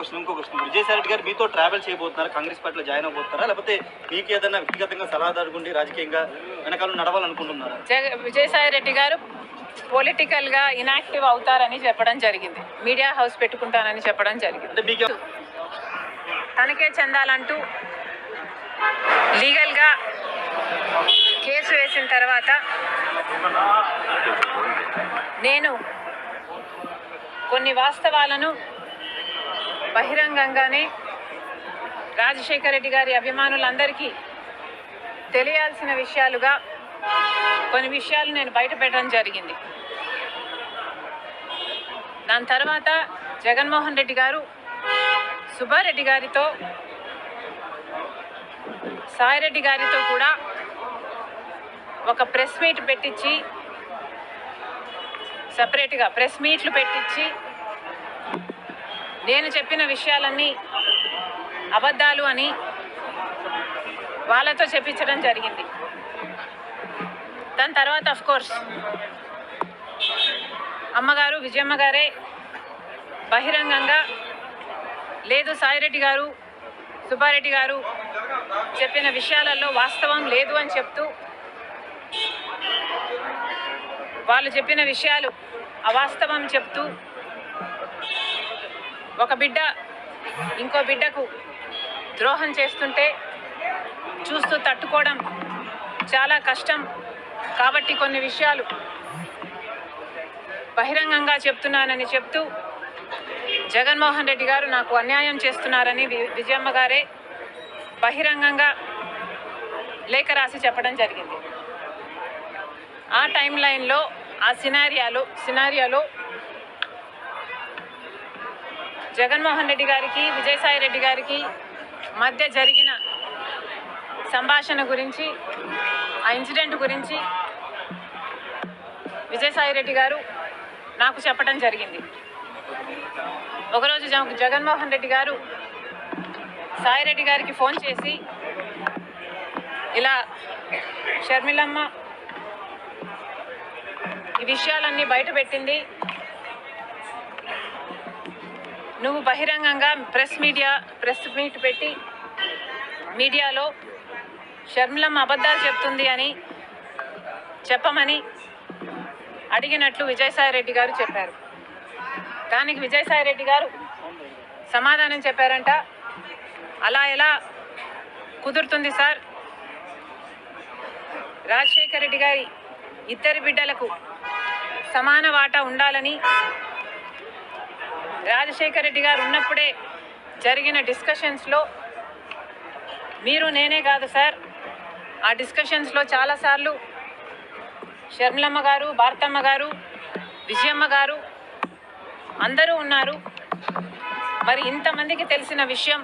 Question ఇంకో question Vijayasai Reddy గారు మీతో ట్రావెల్ చేయబోతున్నారా? కాంగ్రెస్ పార్టీలో జాయిన్ అవబోతున్నారా లేకపోతే మీకు ఏదైనా వ్యక్తిగతంగా సలహాదారు గుండి రాజకీయంగా వెనకాల నడవాలనుకుంటున్నారా? విజయసాయి రెడ్డి గారు పొలిటికల్గా ఇనాక్టివ్ అవుతారని చెప్పడం జరిగింది. మీడియా హౌస్ పెట్టుకుంటానని చెప్పడం జరిగింది. తనకే చెందాలంటూ లీగల్గా కేసు వేసిన తర్వాత నేను కొన్ని వాస్తవాలను బహిరంగంగానే రాజశేఖర రెడ్డి గారి అభిమానులందరికీ తెలియాల్సిన విషయాలుగా కొన్ని విషయాలు నేను బయట పెట్టడం జరిగింది. దాని తర్వాత జగన్మోహన్ రెడ్డి గారు సుబ్బారెడ్డి గారితో సాయిరెడ్డి గారితో కూడా ఒక ప్రెస్ మీట్ పెట్టించి సపరేట్గా ప్రెస్ మీట్లు పెట్టించి నేను చెప్పిన విషయాలన్నీ అబద్ధాలు అని వాళ్ళతో చెప్పించడం జరిగింది. దాని తర్వాత అఫ్ కోర్స్ అమ్మగారు విజయమ్మ గారే బహిరంగంగా లేదు సాయిరెడ్డి గారు సుబ్బారెడ్డి గారు చెప్పిన విషయాలలో వాస్తవం లేదు అని చెప్తూ వాళ్ళు చెప్పిన విషయాలు అవాస్తవం చెప్తూ ఒక బిడ్డ ఇంకో బిడ్డకు ద్రోహం చేస్తుంటే చూస్తూ తట్టుకోవడం చాలా కష్టం. కాబట్టి కొన్ని విషయాలు బహిరంగంగా చెప్తున్నానని చెప్తూ జగన్మోహన్ రెడ్డి గారు నాకు అన్యాయం చేస్తున్నారని విజయమ్మ గారే బహిరంగంగా లేఖ రాసి చెప్పడం జరిగింది. ఆ టైం లైన్లో ఆ సినారియాలో సినారియాలో జగన్మోహన్ రెడ్డి గారికి విజయసాయి రెడ్డి గారికి మధ్య జరిగిన సంభాషణ గురించి ఆ ఇన్సిడెంట్ గురించి విజయసాయి రెడ్డి గారు నాకు చెప్పడం జరిగింది. ఒకరోజు జగన్మోహన్ రెడ్డి గారు సాయిరెడ్డి గారికి ఫోన్ చేసి ఇలా షర్మిలమ్మ ఈ విషయాలన్నీ బయట పెట్టింది నువ్వు బహిరంగంగా ప్రెస్ మీడియా ప్రెస్ మీట్ పెట్టి మీడియాలో షర్మిలమ్మ అబద్ధాలు చెప్తుంది అని చెప్పమని అడిగినట్లు విజయసాయి రెడ్డి గారు చెప్పారు. దానికి విజయసాయి రెడ్డి గారు సమాధానం చెప్పారంట. అలా ఎలా కుదురుతుంది సార్? రాజశేఖర రెడ్డి గారి ఇద్దరి బిడ్డలకు సమాన వాటా ఉండాలని రాజశేఖర రెడ్డి గారు ఉన్నప్పుడే జరిగిన డిస్కషన్స్లో మీరు నేనే కాదు సార్. ఆ డిస్కషన్స్లో చాలాసార్లు షర్మిలమ్మ గారు భారతమ్మ గారు విజయమ్మ గారు అందరూ ఉన్నారు. మరి ఇంతమందికి తెలిసిన విషయం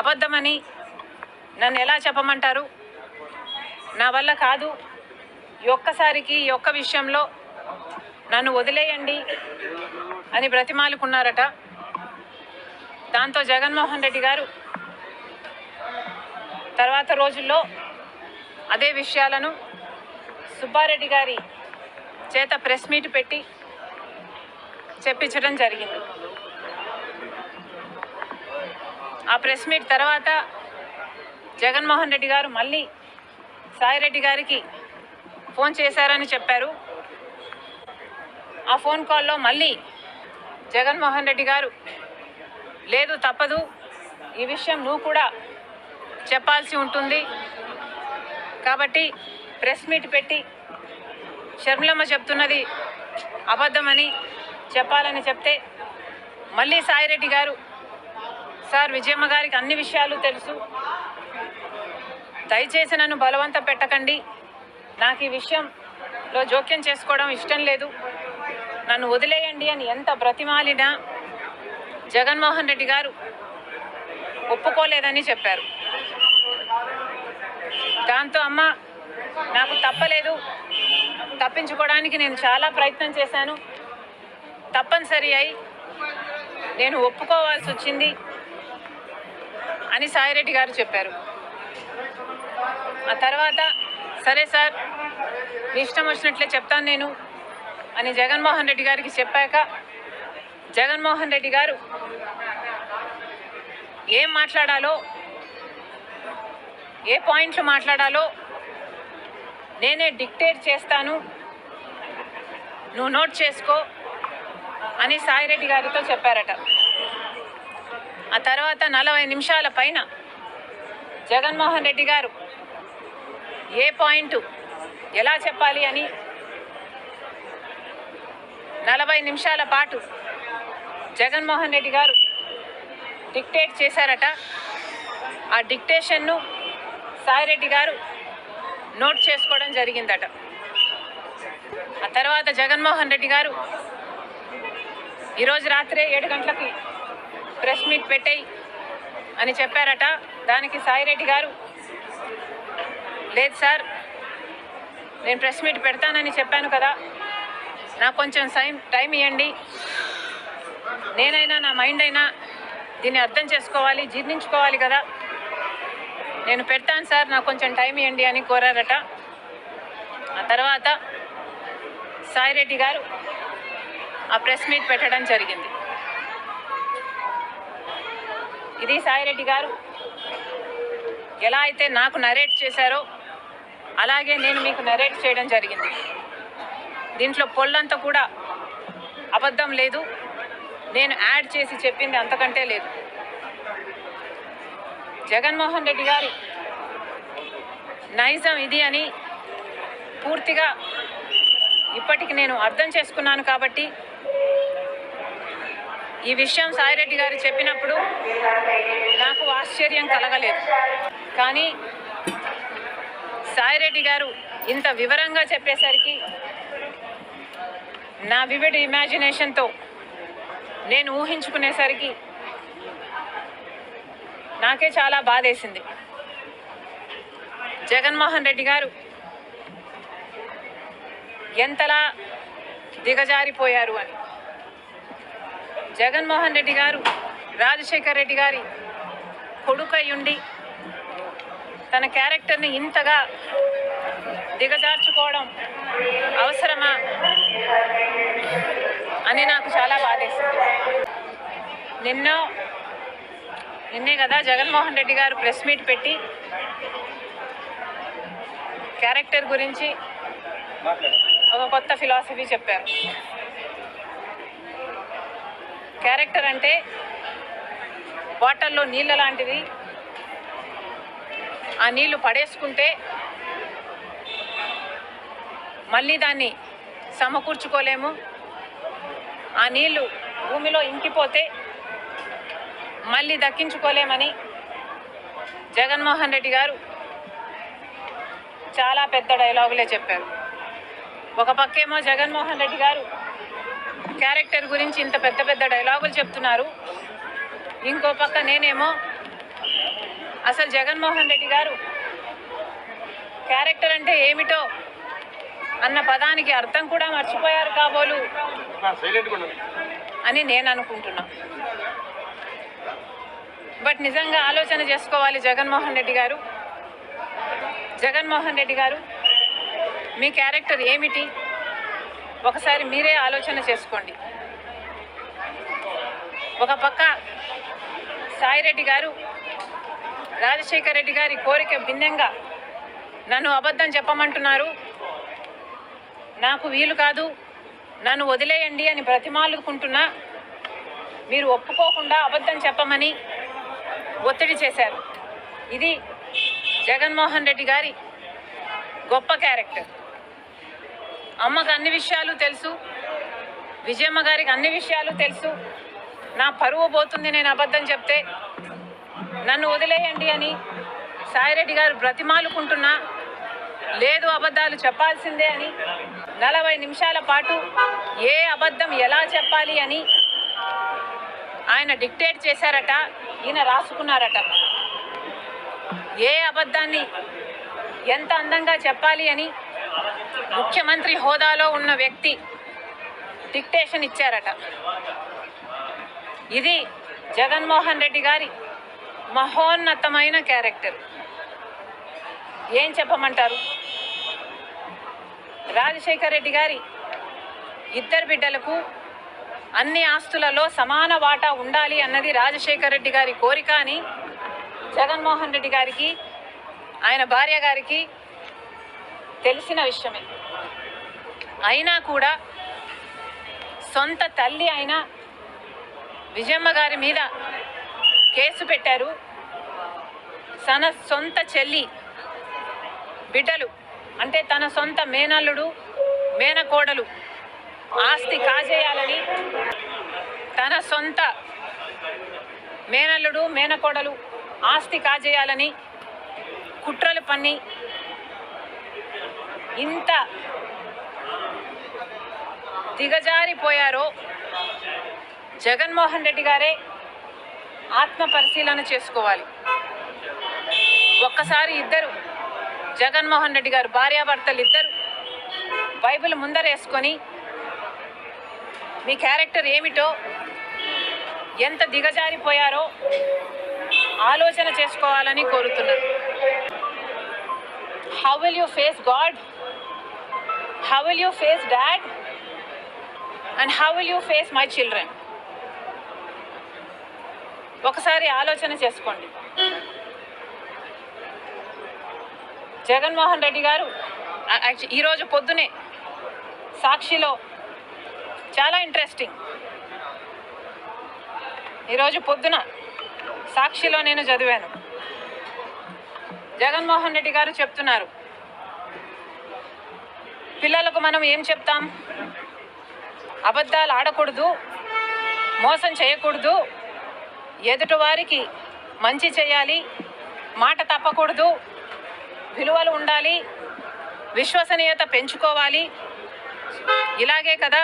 అబద్ధమని నన్ను ఎలా చెప్పమంటారు? నా వల్ల కాదు. ఈ ఒక్కసారికి ఈ ఒక్క విషయంలో నన్ను వదిలేయండి. అని బ్రతిమాలుకున్నారట. దాంతో జగన్మోహన్ రెడ్డి గారు తర్వాత రోజుల్లో అదే విషయాలను సుబ్బారెడ్డి గారి చేత ప్రెస్ మీట్ పెట్టి చెప్పించడం జరిగింది. ఆ ప్రెస్ మీట్ తర్వాత జగన్మోహన్ రెడ్డి గారు మళ్ళీ సాయిరెడ్డి గారికి ఫోన్ చేశారని చెప్పారు. ఆ ఫోన్ కాల్లో మళ్ళీ జగన్మోహన్ రెడ్డి గారు. లేదు తప్పదు. ఈ విషయం నువ్వు కూడా చెప్పాల్సి ఉంటుంది. కాబట్టి ప్రెస్ మీట్ పెట్టి షర్మిలమ్మ చెప్తున్నది అబద్ధమని చెప్పాలని చెప్తే మళ్ళీ సాయిరెడ్డి గారు సార్ విజయమ్మ గారికి అన్ని విషయాలు తెలుసు. దయచేసి నన్ను బలవంత పెట్టకండి. నాకు ఈ విషయంలో జోక్యం చేసుకోవడం ఇష్టం లేదు. నన్ను వదిలేయండి అని ఎంత బ్రతిమాలినా జగన్మోహన్ రెడ్డి గారు ఒప్పుకోలేదని చెప్పారు. దాంతో అమ్మ నాకు తప్పలేదు. తప్పించుకోవడానికి నేను చాలా ప్రయత్నం చేశాను. తప్పనిసరి అయి నేను ఒప్పుకోవాల్సి వచ్చింది అని సాయిరెడ్డి గారు చెప్పారు. ఆ తర్వాత సరే సార్ మీ ఇష్టం వచ్చినట్లే చెప్తాను నేను. అని జగన్మోహన్ రెడ్డి గారికి చెప్పాక జగన్మోహన్ రెడ్డి గారు ఏం మాట్లాడాలో ఏ పాయింట్లు మాట్లాడాలో నేనే డిక్టేట్ చేస్తాను. నువ్వు నోట్ చేసుకో అని సాయిరెడ్డి గారితో చెప్పారట. ఆ తర్వాత నలభై నిమిషాల పైన జగన్మోహన్ రెడ్డి గారు ఏ పాయింట్ ఎలా చెప్పాలి అని నలభై నిమిషాల పాటు జగన్మోహన్ రెడ్డి గారు డిక్టేట్ చేశారట. ఆ డిక్టేషన్ను సాయిరెడ్డి గారు నోట్ చేసుకోవడం జరిగిందట. ఆ తర్వాత జగన్మోహన్ రెడ్డి గారు ఈరోజు రాత్రే ఏడు గంటలకి ప్రెస్ మీట్ పెట్టేయి అని చెప్పారట. దానికి సాయిరెడ్డి గారు లేదు సార్ నేను ప్రెస్ మీట్ పెడతానని చెప్పాను కదా నాకు కొంచెం టైం టైం ఇవ్వండి నేనైనా నా మైండ్ అయినా దీన్ని అర్థం చేసుకోవాలి జీర్ణించుకోవాలి కదా. నేను పెడతాను సార్ నాకు కొంచెం టైం ఇవ్వండి అని కోరారట. ఆ తర్వాత సాయిరెడ్డి గారు ఆ ప్రెస్ మీట్ పెట్టడం జరిగింది. ఇది సాయిరెడ్డి గారు ఎలా అయితే నాకు నరేట్ చేశారో అలాగే నేను మీకు నరేట్ చేయడం జరిగింది. దీంట్లో పొల్లంతా కూడా అబద్ధం లేదు. నేను యాడ్ చేసి చెప్పింది అంతకంటే లేదు. జగన్మోహన్ రెడ్డి గారి నైజం ఇది అని పూర్తిగా ఇప్పటికి నేను అర్థం చేసుకున్నాను కాబట్టి ఈ విషయం సాయిరెడ్డి గారు చెప్పినప్పుడు నాకు ఆశ్చర్యం కలగలేదు. కానీ సాయిరెడ్డి గారు ఇంత వివరంగా చెప్పేసరికి నా వివిడ్ ఇమాజినేషన్తో నేను ఊహించుకునేసరికి నాకే చాలా బాధేసింది. జగన్మోహన్ రెడ్డి గారు ఎంతలా దిగజారిపోయారు అని. జగన్మోహన్ రెడ్డి గారు రాజశేఖర్ రెడ్డి గారి కొడుకై ఉండి తన క్యారెక్టర్ని ఇంతగా దిగజార్చుకోవడం అవసరమా అని నాకు చాలా బాధేసింది. నిన్నో నిన్నే కదా జగన్మోహన్ రెడ్డి గారు ప్రెస్ మీట్ పెట్టి క్యారెక్టర్ గురించి ఒక కొత్త ఫిలాసఫీ చెప్పారు. క్యారెక్టర్ అంటే వాటర్లో నీళ్ళ లాంటిది ఆ నీళ్ళు పడేసుకుంటే మళ్ళీ దాన్ని సమకూర్చుకోలేము. ఆ నీళ్ళు భూమిలో ఇంకిపోతే మళ్ళీ దక్కించుకోలేమని జగన్మోహన్ రెడ్డి గారు చాలా పెద్ద డైలాగులే చెప్పారు. ఒక పక్కేమో జగన్మోహన్ రెడ్డి గారు క్యారెక్టర్ గురించి ఇంత పెద్ద పెద్ద డైలాగులు చెప్తున్నారు. ఇంకో పక్క నేనేమో అసలు జగన్మోహన్ రెడ్డి గారు క్యారెక్టర్ అంటే ఏమిటో అన్న పదానికి అర్థం కూడా మర్చిపోయారు కాబోలు. అని నేను అనుకుంటున్నా. బట్ నిజంగా ఆలోచన చేసుకోవాలి జగన్మోహన్ రెడ్డి గారు. జగన్మోహన్ రెడ్డి గారు మీ క్యారెక్టర్ ఏమిటి? ఒకసారి మీరే ఆలోచన చేసుకోండి. ఒక పక్క సాయిరెడ్డి గారు రాజశేఖర్ రెడ్డి గారి కోరిక భిన్నంగా నన్ను అబద్ధం చెప్పమంటున్నారు. నాకు వీలు కాదు. నన్ను వదిలేయండి అని బ్రతిమాలుకుంటున్నా. మీరు ఒప్పుకోకుండా అబద్ధం చెప్పమని ఒత్తిడి చేశారు. ఇది జగన్మోహన్ రెడ్డి గారి గొప్ప క్యారెక్టర్. అమ్మకు అన్ని విషయాలు తెలుసు. విజయమ్మ గారికి అన్ని విషయాలు తెలుసు. నా పరువు పోతుంది నేను అబద్ధం చెప్తే. నన్ను వదిలేయండి అని సాయిరెడ్డి గారు బ్రతిమాలుకుంటున్నా. లేదు అబద్ధాలు చెప్పాల్సిందే అని. నలభై నిమిషాల పాటు ఏ అబద్ధం ఎలా చెప్పాలి అని ఆయన డిక్టేట్ చేశారట ఈయన రాసుకున్నారట. ఏ అబద్ధాన్ని ఎంత అందంగా చెప్పాలి అని ముఖ్యమంత్రి హోదాలో ఉన్న వ్యక్తి డిక్టేషన్ ఇచ్చారట. ఇది జగన్మోహన్ రెడ్డి గారి మహోన్నతమైన క్యారెక్టర్. ఏం చెప్పమంటారు? రాజశేఖర్ రెడ్డి గారి ఇద్దరు బిడ్డలకు అన్ని ఆస్తులలో సమాన వాటా ఉండాలి అన్నది రాజశేఖర రెడ్డి గారి కోరిక అని జగన్మోహన్ రెడ్డి గారికి ఆయన భార్య గారికి తెలిసిన విషయమే. అయినా కూడా సొంత తల్లి అయిన విజయమ్మ గారి మీద కేసు పెట్టారు. తన సొంత చెల్లి బిడ్డలు అంటే తన సొంత మేనల్లుడు మేనకోడలు ఆస్తి కాజేయాలని తన సొంత మేనల్లుడు మేనకోడలు ఆస్తి కాజేయాలని కుట్రలు పన్ని ఇంత దిగజారిపోయారో జగన్మోహన్ రెడ్డి గారే ఆత్మ పరిశీలన చేసుకోవాలి. ఒక్కసారి ఇద్దరు జగన్మోహన్ రెడ్డి గారు భార్యాభర్తలు ఇద్దరు బైబిల్ ముందరేసుకొని మీ క్యారెక్టర్ ఏమిటో ఎంత దిగజారిపోయారో ఆలోచన చేసుకోవాలని కోరుతున్నారు. How will you face God how will you face dad and how will you face my children ఒకసారి ఆలోచన చేసుకోండి. జగన్మోహన్ రెడ్డి గారు యాక్చు- ఈరోజు పొద్దునే సాక్షిలో చాలా ఇంట్రెస్టింగ్ ఈరోజు పొద్దున సాక్షిలో నేను చదివాను. జగన్మోహన్ రెడ్డి గారు చెప్తున్నారు పిల్లలకు మనం ఏం చెప్తాం? అబద్ధాలు ఆడకూడదు మోసం చేయకూడదు ఎదుటి వారికి మంచి చేయాలి మాట తప్పకూడదు విలువలు ఉండాలి విశ్వసనీయత పెంచుకోవాలి. ఇలాగే కదా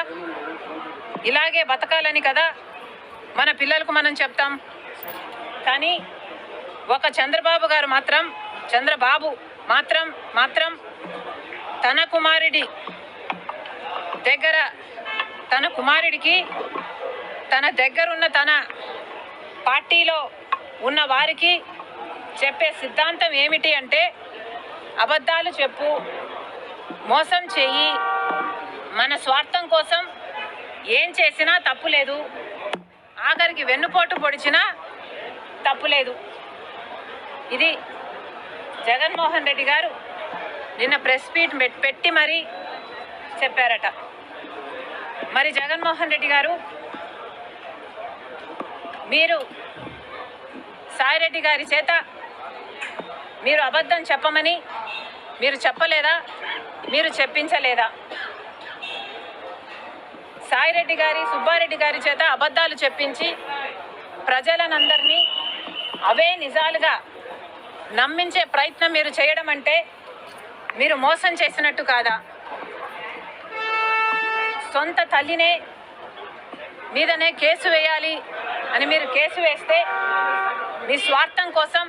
ఇలాగే బతకాలని కదా మన పిల్లలకు మనం చెప్తాం. కానీ ఒక చంద్రబాబు గారు మాత్రం చంద్రబాబు మాత్రం మాత్రం తన కుమారుడి దగ్గర తన కుమారుడికి తన దగ్గరున్న తన పార్టీలో ఉన్న వారికి చెప్పే సిద్ధాంతం ఏమిటి అంటే అబద్ధాలు చెప్పు మోసం చెయ్యి మన స్వార్థం కోసం ఏం చేసినా తప్పు లేదు. ఆఖరికి వెన్నుపోటు పొడిచినా తప్పు లేదు. ఇది జగన్మోహన్ రెడ్డి గారు నిన్న ప్రెస్ మీట్ పెట్టి మరీ చెప్పారట. మరి జగన్మోహన్ రెడ్డి గారు మీరు సాయిరెడ్డి గారి చేత మీరు అబద్ధం చెప్పమని మీరు చెప్పలేదా? మీరు చెప్పించలేదా? సాయిరెడ్డి గారి సుబ్బారెడ్డి గారి చేత అబద్ధాలు చెప్పించి ప్రజలనందరినీ అవే నిజాలుగా నమ్మించే ప్రయత్నం మీరు చేయడం అంటే మీరు మోసం చేసినట్టు కాదా? సొంత తల్లినే మీదనే కేసు వేయాలి అని మీరు కేసు వేస్తే మీ స్వార్థం కోసం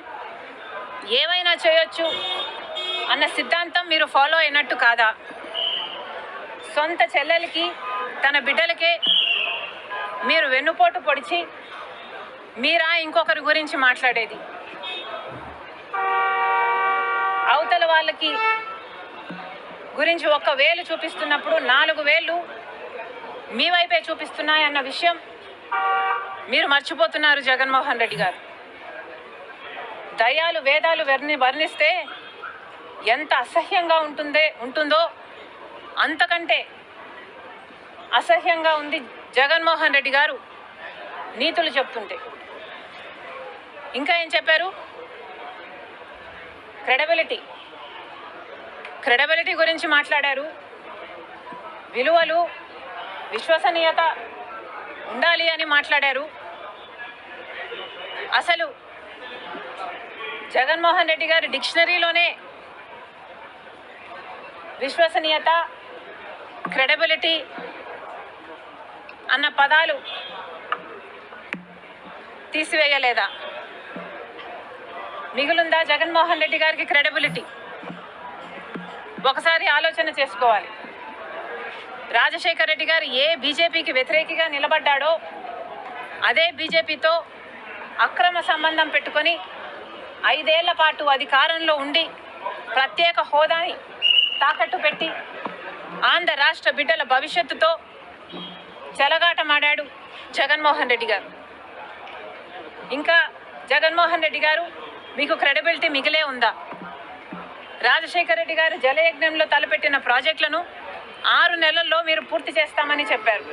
ఏమైనా చేయొచ్చు? అన్న సిద్ధాంతం మీరు ఫాలో అయినట్టు కాదా? సొంత చెల్లెలకి తన బిడ్డలకే మీరు వెన్నుపోటు పొడిచి మీరా ఇంకొకరి గురించి మాట్లాడేది? అవతల వాళ్ళకి గురించి ఒక్క వేలు చూపిస్తున్నప్పుడు నాలుగు వేలు మీ వైపే చూపిస్తున్నాయన్న విషయం మీరు మర్చిపోతున్నారు జగన్మోహన్ రెడ్డి గారు. దయాలు వేదాలు వర్ణి వర్ణిస్తే ఎంత అసహ్యంగా ఉంటుందే ఉంటుందో అంతకంటే అసహ్యంగా ఉంది జగన్మోహన్ రెడ్డి గారు నీతులు చెప్తుంటే. ఇంకా ఏం చెప్పారు? క్రెడబిలిటీ. క్రెడబిలిటీ గురించి మాట్లాడారు. విలువలు విశ్వసనీయత ఉండాలి అని మాట్లాడారు. అసలు జగన్మోహన్ రెడ్డి గారి డిక్షనరీలోనే విశ్వసనీయత క్రెడబిలిటీ అన్న పదాలు తీసివేయలేదా? మిగులుందా జగన్మోహన్ రెడ్డి గారికి క్రెడబిలిటీ ఒకసారి ఆలోచన చేసుకోవాలి. రాజశేఖర రెడ్డి గారు ఏ బీజేపీకి వ్యతిరేకిగా నిలబడ్డాడో అదే బీజేపీతో అక్రమ సంబంధం పెట్టుకొని ఐదేళ్ళ పాటు అధికారంలో ఉండి ప్రత్యేక హోదాని తాకట్టు పెట్టి ఆంధ్ర రాష్ట్ర బిడ్డల భవిష్యత్తుతో చెలగాటమాడాడు జగన్మోహన్ రెడ్డి గారు. ఇంకా జగన్మోహన్ రెడ్డి గారు మీకు క్రెడిబిలిటీ మిగిలే ఉందా? రాజశేఖర రెడ్డి గారు జలయజ్ఞంలో తలపెట్టిన ప్రాజెక్టులను ఆరు నెలల్లో మీరు పూర్తి చేస్తామని చెప్పారు.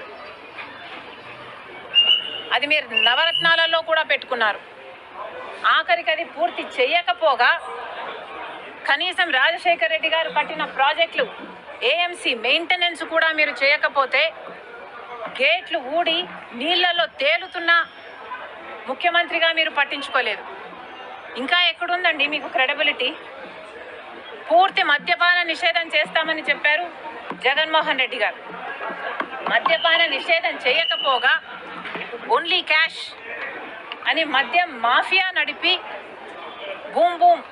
అది మీరు నవరత్నాలలో కూడా పెట్టుకున్నారు. ఆఖరికి అది పూర్తి చేయకపోగా కనీసం రాజశేఖర్ రెడ్డి గారు కట్టిన ప్రాజెక్టులు ఏఎంసీ మెయింటెనెన్స్ కూడా మీరు చేయకపోతే గేట్లు ఊడి నీళ్ళలో తేలుతున్న ముఖ్యమంత్రిగా మీరు పట్టించుకోలేదు. ఇంకా ఎక్కడుందండి మీకు క్రెడిబిలిటీ పూర్తి మద్యపాన నిషేధం చేస్తామని చెప్పారు జగన్మోహన్ రెడ్డి గారు. మద్యపాన నిషేధం చేయకపోగా ఓన్లీ క్యాష్ అని మద్యం మాఫియా నడిపి బూమ్ బూమ్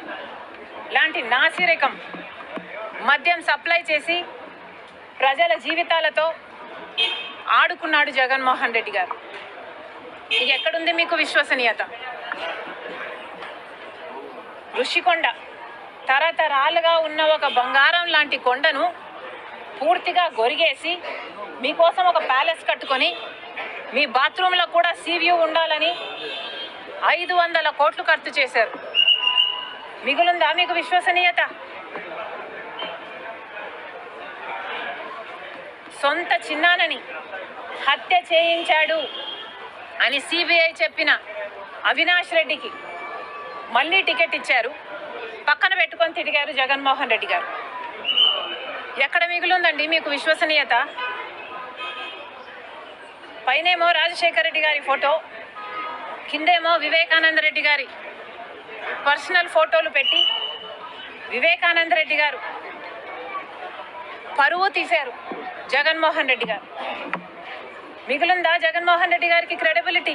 లాంటి నాసిరకం మద్యం సప్లై చేసి ప్రజల జీవితాలతో ఆడుకున్నాడు జగన్మోహన్ రెడ్డి గారు. ఇది ఎక్కడుంది మీకు విశ్వసనీయత? ఋషికొండ. తరతరాలుగా ఉన్న ఒక బంగారం లాంటి కొండను పూర్తిగా గొరిగేసి మీకోసం ఒక ప్యాలెస్ కట్టుకొని మీ బాత్రూంలో కూడా సీవ్యూ ఉండాలని ఐదు వందల కోట్లు ఖర్చు చేశారు. మిగులుందా మీకు విశ్వసనీయత? సొంత చిన్నానని హత్య చేయించాడు అని సిబిఐ చెప్పిన అవినాష్ రెడ్డికి మళ్ళీ టికెట్ ఇచ్చారు. పక్కన పెట్టుకొని తిరిగారు జగన్మోహన్ రెడ్డి గారు. ఎక్కడ మిగులుందండి మీకు విశ్వసనీయత? పైనేమో రాజశేఖర రెడ్డి గారి ఫోటో కిందేమో వివేకానంద రెడ్డి గారి పర్సనల్ ఫోటోలు పెట్టి వివేకానంద రెడ్డి గారు పరువు తీశారు జగన్మోహన్ రెడ్డి గారు. మిగులుందా జగన్మోహన్ రెడ్డి గారికి క్రెడిబిలిటీ?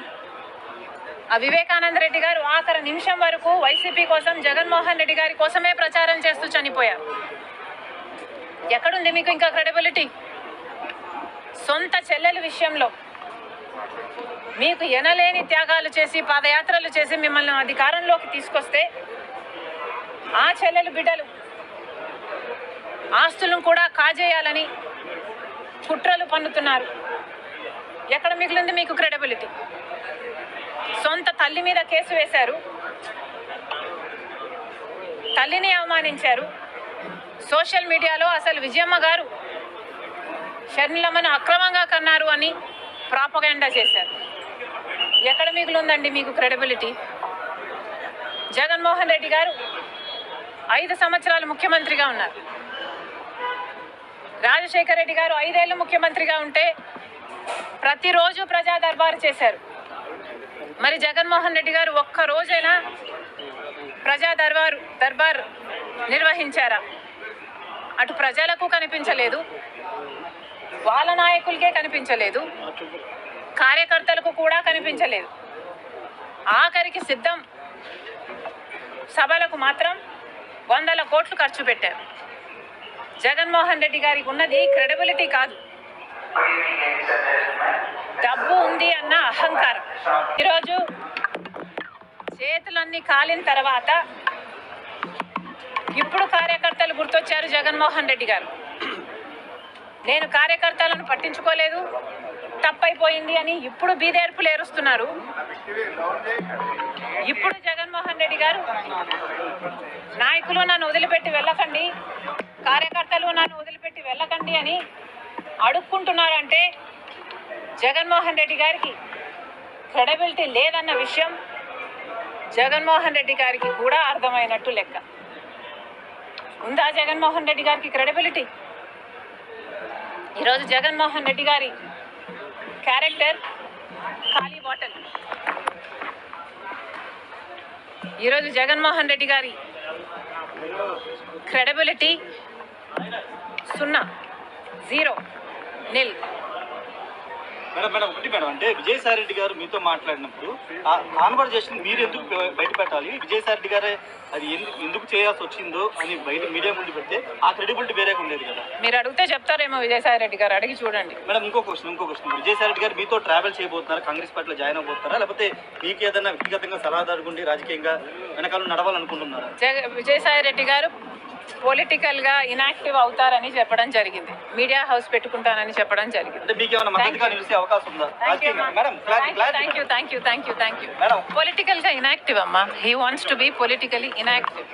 ఆ వివేకానంద రెడ్డి గారు ఆఖరి నిమిషం వరకు వైసీపీ కోసం జగన్మోహన్ రెడ్డి గారి కోసమే ప్రచారం చేస్తూ చనిపోయారు. ఎక్కడుంది మీకు ఇంకా క్రెడిబిలిటీ? సొంత చెల్లెల విషయంలో. మీకు ఎనలేని త్యాగాలు చేసి పాదయాత్రలు చేసి మిమ్మల్ని అధికారంలోకి తీసుకొస్తే ఆ చెల్లెలు బిడ్డలు ఆస్తులను కూడా కాజేయాలని కుట్రలు పన్నుతున్నారు. ఎక్కడ మిగిలింది మీకు క్రెడిబిలిటీ? సొంత తల్లి మీద కేసు వేశారు. తల్లిని అవమానించారు. సోషల్ మీడియాలో అసలు విజయమ్మ గారు షర్మిలమ్మను అక్రమంగా కన్నారు అని ప్రాపగండా చేశారు. ఎక్కడ మిగులుందండి మీకు క్రెడిబిలిటీ జగన్మోహన్ రెడ్డి గారు ఐదు సంవత్సరాలు ముఖ్యమంత్రిగా ఉన్నారు. రాజశేఖర రెడ్డి గారు ఐదేళ్ళు ముఖ్యమంత్రిగా ఉంటే ప్రతిరోజు ప్రజా దర్బారు చేశారు. మరి జగన్మోహన్ రెడ్డి గారు ఒక్క రోజైనా ప్రజా దర్బారు దర్బార్ నిర్వహించారా? అటు ప్రజలకు కనిపించలేదు. వాళ్ళ నాయకులకే కనిపించలేదు. కార్యకర్తలకు కూడా కనిపించలేదు. ఆఖరికి సిద్ధం సభలకు మాత్రం వందల కోట్లు ఖర్చు పెట్టారు. జగన్మోహన్ రెడ్డి గారికి ఉన్నది క్రెడిబిలిటీ కాదు. డబ్బు ఉంది అన్న అహంకారం. ఈరోజు చేతులన్నీ కాలిన తర్వాత ఇప్పుడు కార్యకర్తలు గుర్తొచ్చారు జగన్మోహన్ రెడ్డి గారు. నేను కార్యకర్తలను పట్టించుకోలేదు. తప్పైపోయింది అని ఇప్పుడు బీదేర్పులు ఏరుస్తున్నారు. ఇప్పుడు జగన్మోహన్ రెడ్డి గారు నాయకులు నన్ను వదిలిపెట్టి వెళ్ళకండి కార్యకర్తలు నన్ను వదిలిపెట్టి వెళ్ళకండి అని అడుక్కుంటున్నారంటే జగన్మోహన్ రెడ్డి గారికి క్రెడబిలిటీ లేదన్న విషయం జగన్మోహన్ రెడ్డి గారికి కూడా అర్థమైనట్టు లెక్క. ఉందా జగన్మోహన్ రెడ్డి గారికి క్రెడిబిలిటీ? ఈరోజు జగన్మోహన్ రెడ్డి గారి క్యారెక్టర్ ఖాళీ బాటిల్. ఈరోజు జగన్మోహన్ రెడ్డి గారి క్రెడిబిలిటీ సున్నా జీరో నిల్. మేడం మేడం ఒకటి మేడం. అంటే విజయసాయి రెడ్డి గారు మీతో మాట్లాడినప్పుడు కాన్వర్జేషన్ మీరు ఎందుకు బయ- బయట పెట్టాలి విజయసాయి రెడ్డి గారే అది ఎందుకు చేయాల్సి వచ్చిందో అని బయట మీడియా ముందు పెడితే ఆ క్రెడిబిలిటీ వేరేగా ఉండేది కదా. మీరు అడిగితే చెప్తారేమో విజయసాయి రెడ్డి గారు. అడిగి చూడండి. మేడం ఇంకో క్వశ్చన్ ఇంకో క్వశ్చన్. విజయసాయి రెడ్డి గారు మీతో ట్రావెల్ చేయబోతున్నారా? కాంగ్రెస్ పార్టీలో జాయిన్ అవబోతున్నారా లేకపోతే మీకు ఏదైనా వ్యక్తిగతంగా సలహాదారు గుండి రాజకీయంగా వెనకాల నడవాలనుకుంటున్నారా? విజయసాయి రెడ్డి గారు పొలిటికల్గా ఇనాక్టివ్ అవుతారని చెప్పడం జరిగింది. మీడియా హౌస్ పెట్టుకుంటానని చెప్పడం జరిగింది. మేడం పొలిటికల్గా ఇనాక్టివ్ అమ్మా. He wants to be politically inactive